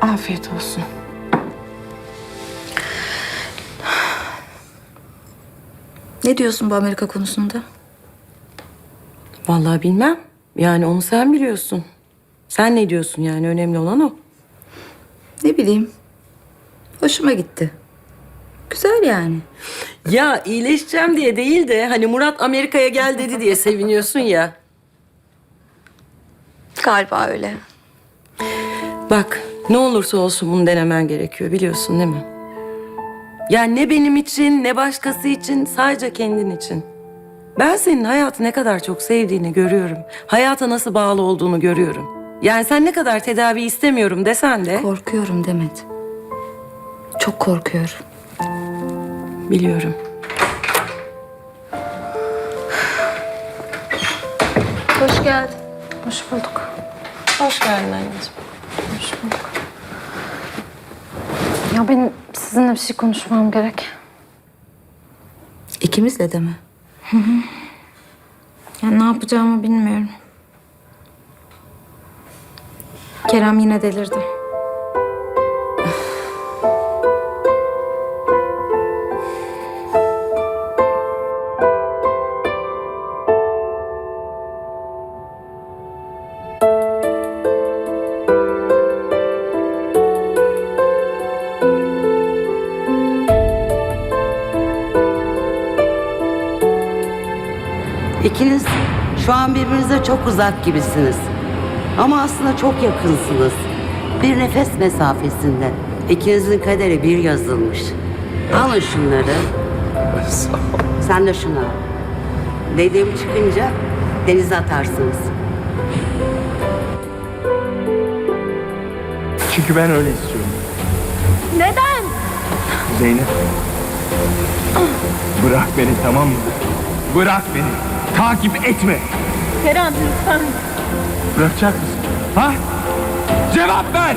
Afiyet olsun. Ne diyorsun bu Amerika konusunda? Vallahi bilmem. Yani onu sen biliyorsun. Sen ne diyorsun yani? Önemli olan o. Ne bileyim. Hoşuma gitti. Güzel yani. Ya iyileşeceğim diye değil de hani Murat Amerika'ya gel dedi diye seviniyorsun ya. Galiba öyle. Bak ne olursa olsun bunu denemen gerekiyor biliyorsun değil mi? Yani ne benim için ne başkası için sadece kendin için. Ben senin hayatı ne kadar çok sevdiğini görüyorum. Hayata nasıl bağlı olduğunu görüyorum. Yani sen ne kadar tedavi istemiyorum desen de Korkuyorum Demet. Çok korkuyorum. biliyorum. Hoş geldin. Hoş bulduk. Hoş geldin anneciğim. Hoş bulduk. Ya benim sizinle bir şey konuşmam gerek. İkimizle de mi? Ya ne yapacağımı bilmiyorum. Kerem yine delirdi. İkiniz şu an birbirinize çok uzak gibisiniz. Ama aslında çok yakınsınız. Bir nefes mesafesinde. İkinizin kaderi bir yazılmış. Alın şunları. Sen de şunu al. Dediğim çıkınca denize atarsınız. Çünkü ben öyle istiyorum. Neden? Zeynep. Bırak beni tamam mı? Bırak beni. Takip etme. Kerem lütfen. Bırakacak mısın? Ha? Cevap ver.